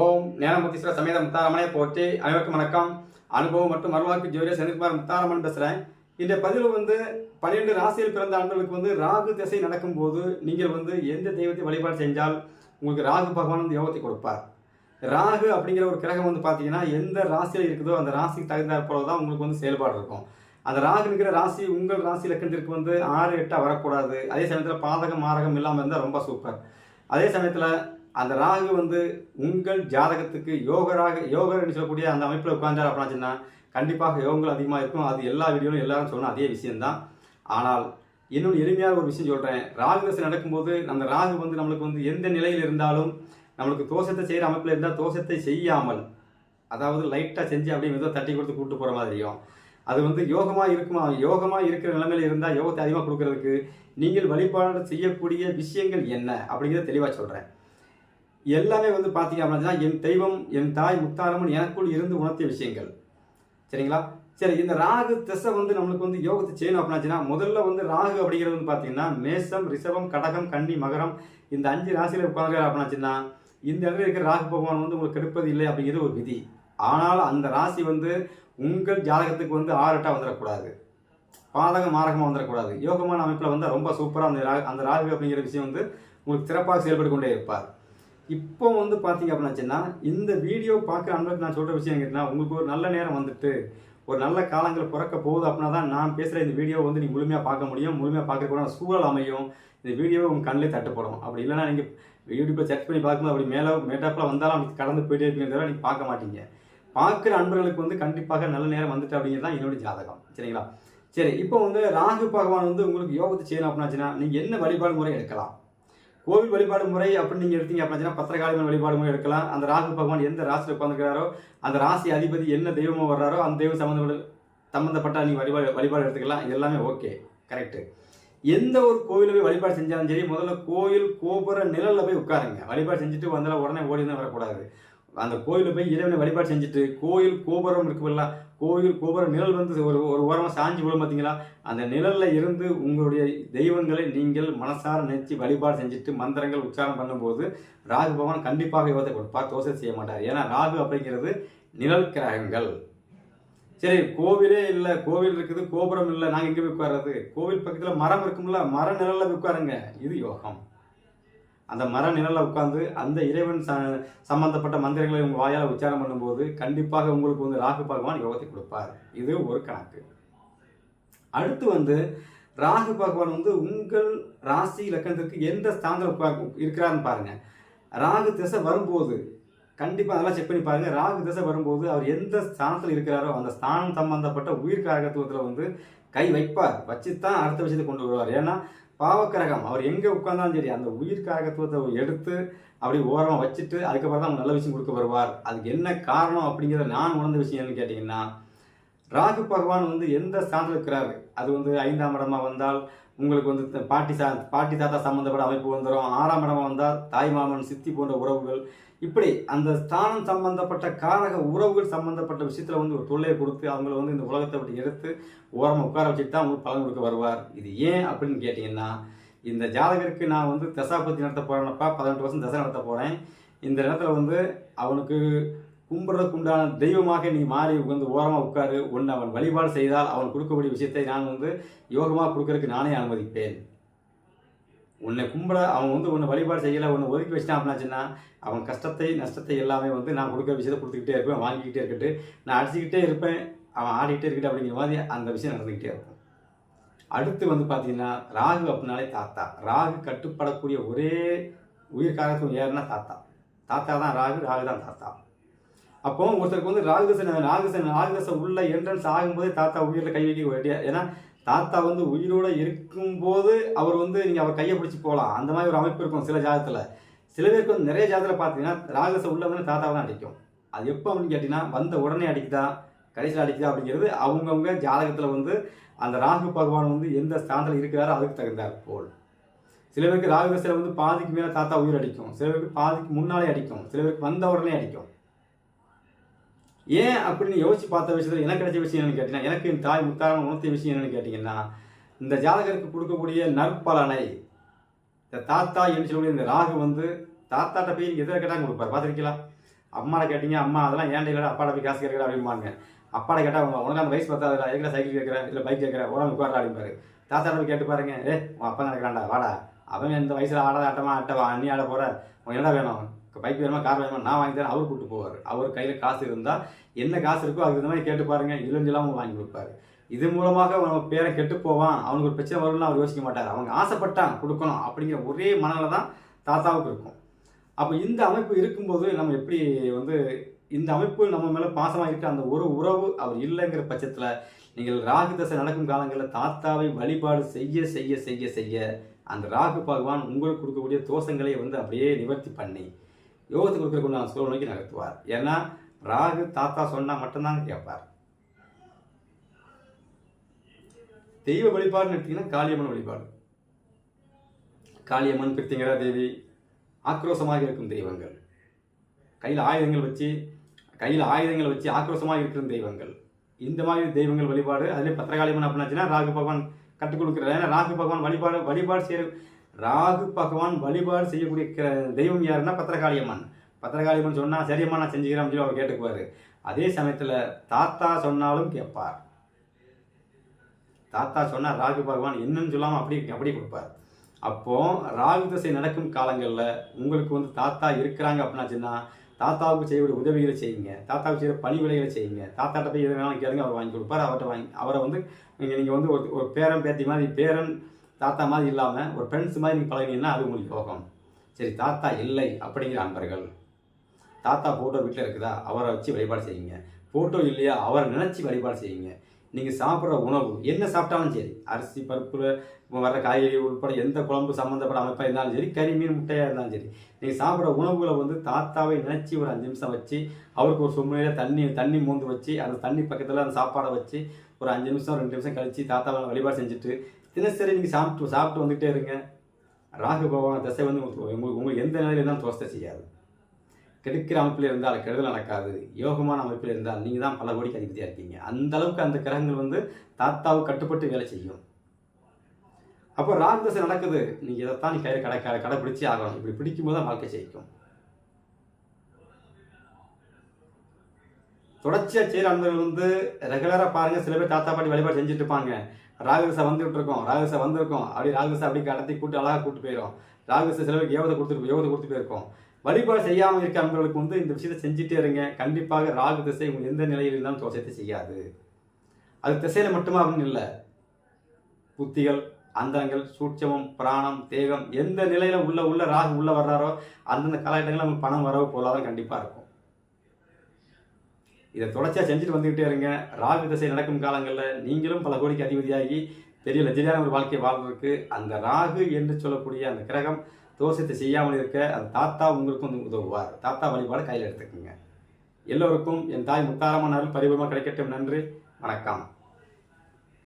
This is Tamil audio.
ஓம் ஞானமூர்த்தீஸ்வர சமேத முத்தாரமனே போற்றி. அனைவருக்கும் வணக்கம். அனுபவம் மற்றும் மறுவாக்கு ஜோதியர் செந்தில்குமார் முத்தாரமன் பேசுகிறேன் இந்த பதிவில் வந்து பன்னிரெண்டு ராசியில் பிறந்த ஆண்களுக்கு வந்து ராகு திசை நடக்கும்போது நீங்கள் வந்து எந்த தெய்வத்தை வழிபாடு செஞ்சால் உங்களுக்கு ராகு பகவான் வந்து யோகத்தை கொடுப்பார்? ராகு அப்படிங்கிற ஒரு கிரகம் வந்து பார்த்தீங்கன்னா எந்த ராசியில் இருக்குதோ அந்த ராசிக்கு தகுந்தாற் போல தான் உங்களுக்கு வந்து செயல்பாடு இருக்கும். அந்த ராகுங்கிற ராசி உங்கள் ராசி லக்கணத்திற்கு வந்து ஆறு எட்டாக வரக்கூடாது. அதே சமயத்தில் பாதகம் மாரகம் இல்லாமல் இருந்தால் ரொம்ப சூப்பர் அதே சமயத்தில் அந்த ராகு வந்து உங்கள் ஜாதகத்துக்கு யோகராக யோகர்னு சொல்லக்கூடிய அந்த அமைப்பில் உட்கார்ந்தார் அப்படின்னா சொன்னால் கண்டிப்பாக யோகங்கள் அதிகமாக இருக்கும். அது எல்லா வீடியோலும் எல்லாரும் சொன்ன அதே விஷயம்தான். ஆனால் இன்னும் எளிமையான ஒரு விஷயம் சொல்கிறேன் ராகு தசை நடக்கும்போது அந்த ராகு வந்து நம்மளுக்கு வந்து எந்த நிலையில் இருந்தாலும் நம்மளுக்கு தோஷத்தை செய்கிற அமைப்பில் இருந்தால் தோஷத்தை செய்யாமல் அதாவது லைட்டாக செஞ்சு அப்படியே மெதுவாக தட்டி கொடுத்து கூப்பிட்டு போகிற மாதிரியும். அது வந்து யோகமாக இருக்குமா? யோகமாக இருக்கிற நிலைமையில் இருந்தால் யோகத்தை அதிகமாக கொடுக்கறதுக்கு நீங்கள் வழிபாடு செய்யக்கூடிய விஷயங்கள் என்ன அப்படிங்கிறத தெளிவாக சொல்கிறேன் எல்லாமே வந்து பார்த்தீங்க அப்படின்னா என் தெய்வம் என் தாய் முத்தாரம்மன் எனக்குள் இருந்து உணர்த்திய விஷயங்கள். சரிங்களா? சரி இந்த ராகு திசை வந்து நம்மளுக்கு வந்து யோகத்தை செய்யணும் அப்படின்னாச்சுன்னா முதல்ல வந்து ராகு அப்படிங்கிறது வந்து பார்த்தீங்கன்னா மேசம் ரிஷபம் கடகம் கன்னி மகரம் இந்த அஞ்சு ராசியில் உட்காந்துருக்காரு அப்படின்னாச்சுன்னா இந்த இடத்துல இருக்கிற ராகு பகவான் வந்து உங்களுக்கு கெடுப்பது இல்லை அப்படிங்கிறது ஒரு விதி. ஆனால் அந்த ராசி வந்து உங்கள் ஜாதகத்துக்கு வந்து ஆறு வந்துடக்கூடாது. பாதகம் மாரகமாக வந்துடக்கூடாது. யோகமான அமைப்பில் வந்தால் ரொம்ப சூப்பராக அந்த ராகு அந்த ராகு அப்படிங்கிற விஷயம் வந்து உங்களுக்கு சிறப்பாக செயல்பட்டு கொண்டே இருப்பார். இப்போ வந்து பார்த்தீங்க அப்படின்னாச்சுன்னா இந்த வீடியோ பார்க்குற அன்பருக்கு நான் சொல்கிற விஷயம் கேட்டிங்கன்னா உங்களுக்கு ஒரு நல்ல நேரம் வந்துட்டு ஒரு நல்ல காலங்கள் பிறக்க போகுது அப்படின்னா தான் நான் பேசுகிற இந்த வீடியோ வந்து நீங்கள் முழுமையாக பார்க்க முடியும். முழுமையாக பார்க்கக்கூட சூழல் அமையும். இந்த வீடியோ உங்கள் கண்ணிலே தட்டுப்படும். அப்படி இல்லைன்னா நீங்கள் யூடியூப்பை செக் பண்ணி பார்க்கும்போது அப்படி மேலே மேட்டாப்பில் வந்தாலும் அப்படி கடந்து போயிட்டே இருப்பீங்க நீங்கள் பார்க்க மாட்டீங்க. பார்க்குற அன்பர்களுக்கு வந்து கண்டிப்பாக நல்ல நேரம் வந்துட்டு அப்படிங்கிறது தான் என்னுடைய ஜாதகம். சரிங்களா? சரி இப்போ வந்து ராகு பகவான் வந்து உங்களுக்கு யோகத்தை செய்யணும் அப்படின்னாச்சுன்னா நீங்கள் என்ன வழிபாடு முறை எடுக்கலாம்? கோவில் வழிபாடு முறை அப்படின்னு நீங்கள் எடுத்தீங்க அப்படின்னா பத்திரகாளிமன் வழிபாடு முறை எடுக்கலாம். அந்த ராகு பகவான் எந்த ராசியில் உட்காந்துருக்கிறாரோ அந்த ராசி அதிபதி என்ன தெய்வமோ வர்றாரோ அந்த தெய்வம் சம்மந்தப்பட்ட சம்மந்தப்பட்ட நீங்கள் வழிபாடு வழிபாடு எடுத்துக்கலாம். இது எல்லாமே ஓகே கரெக்டு எந்த ஒரு கோவிலில் போய் வழிபாடு செஞ்சாலும் சரி முதல்ல கோயில் கோபுர நிழலில் போய் உட்காருங்க. வழிபாடு செஞ்சுட்டு வந்தாலும் உடனே ஓடி தான் வரக்கூடாது. அந்த கோயிலில் போய் இறைவனை வழிபாடு செஞ்சுட்டு கோயில் கோபுரம் இருக்குல்ல கோயில் கோபுரம் நிழல் வந்து ஒரு ஒரு ஓரமாக சாஞ்சி விழும் பார்த்தீங்களா? அந்த நிழலில் இருந்து உங்களுடைய தெய்வங்களை நீங்கள் மனசார நினைச்சு வழிபாடு செஞ்சுட்டு மந்திரங்கள் உச்சாரம் பண்ணும்போது ராகு பகவான் கண்டிப்பாக யோகத்தை கொடுப்பார் தோசை செய்ய மாட்டார். ஏன்னா ராகு அப்படிங்கிறது நிழல் கிரகங்கள். சரி கோவிலே இல்லை கோவில் இருக்குது கோபுரம் இல்லை நாங்கள் எங்கே போய் உட்கார்றது? கோவில் பக்கத்தில் மரம் இருக்கும்ல மர நிழலில் போய் உட்காருங்க. இது யோகம். அந்த மர நிழலில் உட்காந்து அந்த இறைவன் ச சம்பந்தப்பட்ட மந்திரங்களை உங்கள் வாயால் உச்சாரம் பண்ணும்போது கண்டிப்பாக உங்களுக்கு வந்து ராகு பகவான் யோகத்தை கொடுப்பார். இது ஒரு கணக்கு. அடுத்து வந்து ராகு பகவான் வந்து உங்கள் ராசி லக்கணத்திற்கு எந்த ஸ்தானத்தில் உட்கார் இருக்கிறாருன்னு பாருங்கள் ராகு திசை வரும்போது கண்டிப்பாக அதெல்லாம் செக் பண்ணி பாருங்கள் ராகு திசை வரும்போது அவர் எந்த ஸ்தானத்தில் இருக்கிறாரோ அந்த ஸ்தானம் சம்பந்தப்பட்ட உயிர் காரகத்துவத்தில் வந்து கை வைப்பார். வச்சு தான் அடுத்த விஷயத்தை கொண்டு வருவார். ஏன்னா பாவக்கிரகம். அவர் எங்கே உட்கார்ந்தாலும் சரி அந்த உயிர் கரகத்துவத்தை எடுத்து அப்படி ஓரமாக வச்சுட்டு அதுக்கப்புறம் தான் நல்ல விஷயம் கொடுக்க வருவார். அதுக்கு என்ன காரணம் அப்படிங்கிறத நான் உணர்ந்த விஷயம் என்னன்னு கேட்டிங்கன்னா ராகு பகவான் வந்து எந்த ஸ்தானத்தில் இருக்கிறாரு? அது வந்து ஐந்தாம் இடமா வந்தால் உங்களுக்கு வந்து பாட்டி சா பாட்டி தாத்தா சம்மந்தப்பட்ட அமைப்பு வந்துடும் ஆறாம் இடமா வந்தால் தாய் மாமன் சித்தி போன்ற உறவுகள் இப்படி அந்த ஸ்தானம் சம்பந்தப்பட்ட காரக உறவுகள் சம்பந்தப்பட்ட விஷயத்தில் வந்து ஒரு தொல்லையை கொடுத்து அவங்கள வந்து இந்த உலகத்தை விட்டு எடுத்து ஓரமாக உட்கார வச்சுட்டு தான் அவங்களுக்கு பலன் கொடுக்க வருவார். இது ஏன் அப்படின்னு கேட்டிங்கன்னா இந்த ஜாதகருக்கு நான் வந்து தசாபத்தி நடத்த போகிறேன்னப்பா பதினெட்டு வருஷம் தசை நடத்த போகிறேன் இந்த இடத்துல வந்து அவனுக்கு கும்பிட்றதுக்கு உண்டான தெய்வமாக நீ மாறி வந்து ஓரமாக உட்காரு. ஒன்று அவன் வழிபாடு செய்தால் அவன் கொடுக்கக்கூடிய விஷயத்தை நான் வந்து யோகமாக கொடுக்கறதுக்கு நானே அனுமதிப்பேன். உன்னை கும்பிட அவன் வந்து உன்னை வழிபாடு செய்யலை உன்னை ஒதுக்கி வச்சிட்டான் அப்படின்னாச்சுன்னா அவன் கஷ்டத்தை நஷ்டத்தை எல்லாமே வந்து நான் கொடுக்குற விஷயத்தை கொடுத்துக்கிட்டே இருப்பேன் வாங்கிக்கிட்டே இருக்கட்டு. நான் அடிச்சுக்கிட்டே இருப்பேன் அவன் ஆடிக்கிட்டே இருக்கட்டு அப்படிங்கிற மாதிரி அந்த விஷயம் நடந்துக்கிட்டே இருக்கும். அடுத்து வந்து பார்த்தீங்கன்னா ராகு அப்படின்னாலே தாத்தா. ராகு கட்டுப்படக்கூடிய ஒரே உயிர் காரத்துவம் யாருன்னா தாத்தா. தாத்தா தான் ராகு ராகு தான் தாத்தா. அப்போ ஒருத்தருக்கு வந்து ராகுதசன் ராகுதசன் ராகுதசன் உள்ள என்ட்ரன்ஸ் ஆகும்போதே தாத்தா உயிரில் கை வைக்க வேண்டிய ஏன்னா தாத்தா வந்து உயிரோட இருக்கும்போது அவர் வந்து நீங்கள் அவர் கையை பிடிச்சி போகலாம். அந்த மாதிரி ஒரு அமைப்பு இருக்கும் சில ஜாதகத்தில். சில பேருக்கு வந்து நிறைய ஜாதகத்தில் பார்த்தீங்கன்னா ராகச உள்ள வந்து தாத்தாவை தான் அடிக்கும். அது எப்போ அப்படின்னு கேட்டிங்கன்னா வந்த உடனே அடிக்குதா கடைசியில் அடிக்குதா அப்படிங்கிறது அவங்கவுங்க ஜாதகத்தில் வந்து அந்த ராகு பகவான் வந்து எந்த ஸ்தானத்தில் இருக்கிறாரோ அதுக்கு தகுந்தார் போல். சில பேருக்கு ராகுதசையில் வந்து பாதிக்கு மேலே தாத்தா உயிர் அடிக்கும். சில பேருக்கு பாதிக்கு முன்னாலே அடிக்கும். சில பேருக்கு வந்த உடனே அடிக்கும். ஏன் அப்படின்னு யோசிச்சு பார்த்த விஷயத்தில் எனக்கு கிடைச்ச விஷயம் என்னன்னு கேட்டீங்கன்னா எனக்கு என் தாய் முத்தாரம் உணர்த்திய விஷயம் என்னன்னு கேட்டிங்கன்னா இந்த ஜாதகருக்கு கொடுக்கக்கூடிய நற்பலனை இந்த தாத்தா என்று சொல்லக்கூடிய இந்த ராகு வந்து தாத்தாட்ட போய் எதிர கேட்டாங்க கொடுப்பார். பார்த்துருக்கீங்களா? அம்மாவை கேட்டீங்க அம்மா அதெல்லாம் ஏன்டா இல்லை அப்பாட போய் காசு கேட்குற அப்படிம்பாங்க அப்பாட கேட்டால் உனக்கு அந்த வயசு பத்தாதுடா எதுக்கு சைக்கிள் கேட்குற இல்லை பைக் கேட்குற உடம்பு உட்கார அப்படிம்பாரு. தாத்தா போய் கேட்டு பாருங்க ஏ உன் அப்பா நடக்கிறான்டா வாடா அவன் இந்த வயசில் ஆடாத ஆட்டமா ஆட்டவா அண்ணி ஆட போகிற உனக்கு என்ன வேணும்? பைக் வேணுமா? கார் வேணுமா? நான் வாங்கி தரேன். அவர் கூட்டு போவார். அவர் கையில் காசு இருந்தால் என்ன காசு இருக்கோ அதுக்கு இந்த மாதிரி கேட்டு பாருங்க. இளஞ்சலாமல் வாங்கி கொடுப்பாரு. இது மூலமாக அவன் பேரை கெட்டு போவான். அவனுக்கு ஒரு பிரச்சனை வரும்னு அவர் யோசிக்க மாட்டார். அவங்க ஆசைப்பட்டான் கொடுக்கணும் அப்படிங்கிற ஒரே மனநில தான் தாத்தாவுக்கு இருக்கும். அப்போ இந்த அமைப்பு இருக்கும்போது நம்ம எப்படி வந்து இந்த அமைப்பு நம்ம மேலே பாசமாக இருக்க அந்த ஒரு உறவு அவர் இல்லைங்கிற பட்சத்தில் நீங்கள் ராகு தசை நடக்கும் காலங்களில் தாத்தாவை வழிபாடு செய்ய செய்ய செய்ய செய்ய அந்த ராகு பகவான் உங்களுக்கு கொடுக்கக்கூடிய தோஷங்களை வந்து அப்படியே நிவர்த்தி பண்ணி யோகத்தை கொடுக்கக்கூடிய கொண்டு சூழல் நோக்கி நகர்த்துவார். ஏன்னா ராகு தாத்தா சொன்னால் மட்டும்தான் கேட்பார். தெய்வ வழிபாடுன்னு எடுத்தீங்கன்னா காளியம்மன் வழிபாடு. காளியம்மன் பிரித்திங்கரா தேவி ஆக்ரோஷமாக இருக்கும் தெய்வங்கள். கையில் ஆயுதங்கள் வச்சு கையில் ஆயுதங்களை வச்சு ஆக்ரோஷமாக இருக்கிற தெய்வங்கள். இந்த மாதிரி தெய்வங்கள் வழிபாடு அதிலே பத்திரகாளியம்மன் அப்படின்னாச்சுன்னா ராகு பகவான் கற்றுக் கொடுக்குறாரு. ஏன்னா ராகு பகவான் வழிபாடு வழிபாடு செய்ய ராகு பகவான் வழிபாடு செய்யக்கூடிய தெய்வம் யாருன்னா பத்திரகாளியம்மன் பத்திரகாளியம்மன் சொன்னால் சரியம்மா நான் செஞ்சுக்கிறேன் சொல்லி அவர் கேட்டுக்குவார். அதே சமயத்தில் தாத்தா சொன்னாலும் கேட்பார். தாத்தா சொன்னால் ராகு பகவான் என்னன்னு சொல்லாமல் அப்படி அப்படி கொடுப்பார். அப்போது ராகு தசை நடக்கும் காலங்களில் உங்களுக்கு வந்து தாத்தா இருக்கிறாங்க அப்படின்னாச்சுன்னா தாத்தாவுக்கு செய்யக்கூடிய உதவிகளை செய்யுங்க. தாத்தாவுக்கு செய்கிற பணி விலைகளை செய்யுங்க. தாத்தாட்ட போய் எது வேணாலும் கேளுங்க அவர் வாங்கி கொடுப்பார். அவர்கிட்ட வாங்கி அவரை வந்து நீங்கள் நீங்கள் வந்து ஒரு ஒரு பேரன் பேத்தி மாதிரி பேரன் தாத்தா மாதிரி இல்லாமல் ஒரு ஃப்ரெண்ட்ஸ் மாதிரி நீங்கள் பழகினீங்கன்னா அது உங்களுக்கு யோகம். சரி தாத்தா இல்லை அப்படிங்கிற அன்பர்கள் தாத்தா ஃபோட்டோ வீட்டில் இருக்குதா? அவரை வச்சு வழிபாடு செய்யுங்க. ஃபோட்டோ இல்லையா? அவரை நினச்சி வழிபாடு செய்யுங்க. நீங்கள் சாப்பிட்ற உணவு என்ன சாப்பிட்டாலும் சரி. அரிசி பருப்பு வர்ற காய்கறி உட்பட எந்த குழம்பு சம்மந்தப்பட்ட அமைப்பாக இருந்தாலும் சரி கறி மீன் முட்டையாக இருந்தாலும் சரி நீங்கள் சாப்பிட்ற உணவுகளை வந்து தாத்தாவை நினச்சி ஒரு அஞ்சு நிமிஷம் வச்சு அவருக்கு ஒரு சும்மையில தண்ணி தண்ணி மூந்து வச்சு அந்த தண்ணி பக்கத்தில் அந்த சாப்பாடை வச்சு ஒரு அஞ்சு நிமிஷம் ரெண்டு நிமிஷம் கழித்து தாத்தாவை வழிபாடு செஞ்சுட்டு தினசரி நீங்கள் சாப்பிட்டு சாப்பிட்டு வந்துகிட்டே இருங்க. ராகு பகவான் திசை வந்து உங்களுக்கு உங்களுக்கு எந்த நிலையில தான் தோசை செய்யாது. கெடுக்கிற அமைப்பில் இருந்தால் கெடுதல் நடக்காது. யோகமான அமைப்பில் இருந்தால் நீங்கள் தான் பல கோடிக்கு அதிபதியாக இருக்கீங்க. அந்த அளவுக்கு அந்த கிரகங்கள் வந்து தாத்தாவுக்கு கட்டுப்பட்டு வேலை செய்யும். அப்போ ராகுதசை நடக்குது. நீங்கள் இதைத்தான் நீ கையில் கடை கடை கடைப்பிடிச்சி ஆகணும். இப்படி பிடிக்கும்போது தான் வாழ்க்கை ஜெயிக்கும். தொடர்ச்சியாக செய்கிற அன்பர்கள் வந்து ரெகுலராக பாருங்கள் சில பேர் தாத்தா பாட்டி வழிபாடு செஞ்சுட்டு இருப்பாங்க. ராகுசை வந்துகிட்டு இருக்கோம் ராகுசை வந்திருக்கோம். அப்படி ராகுசை அப்படி கடத்தி கூட்டு அழகாக கூட்டு போயிடும் ராகுசை சில பேருக்கு யோகத்தை கொடுத்துட்டு யோகத்தை கொடுத்து போயிருக்கோம். வழிபாடு செய்யாமல் இருக்க வந்து இந்த விஷயத்தை செஞ்சுட்டே இருங்க. கண்டிப்பாக ராகு திசை உங்கள் எந்த நிலையில் இருந்தாலும் தோஷத்தை செய்யாது. அது திசையில் மட்டுமா அப்படின்னு இல்லை. புத்திகள் அந்தங்கள் சூட்சமம் பிராணம் தேகம் எந்த நிலையில் உள்ள உள்ள ராகு உள்ளே வர்றாரோ அந்தந்த காலகட்டங்களில் நமக்கு பணம் வரவு பொருளாதாரம் கண்டிப்பாக இருக்கும். இதை தொடர்ச்சியாக செஞ்சுட்டு வந்துக்கிட்டே இருங்க. ராகு திசை நடக்கும் காலங்களில் நீங்களும் பல கோடிக்கு அதிபதியாகி பெரிய லட்சரியான ஒரு வாழ்க்கை வாழ்றதுக்கு அந்த ராகு என்று சொல்லக்கூடிய அந்த கிரகம் தோஷத்தை செய்யாமல் இருக்க அந்த தாத்தா உங்களுக்கும் வந்து உதவுவார். தாத்தா வழிபாடு கையில் எடுத்துக்கோங்க. எல்லோருக்கும் என் தாய் முத்தாரம்மன் பரிபூர்வமாக கிடைக்கட்டும். நன்றி. வணக்கம்.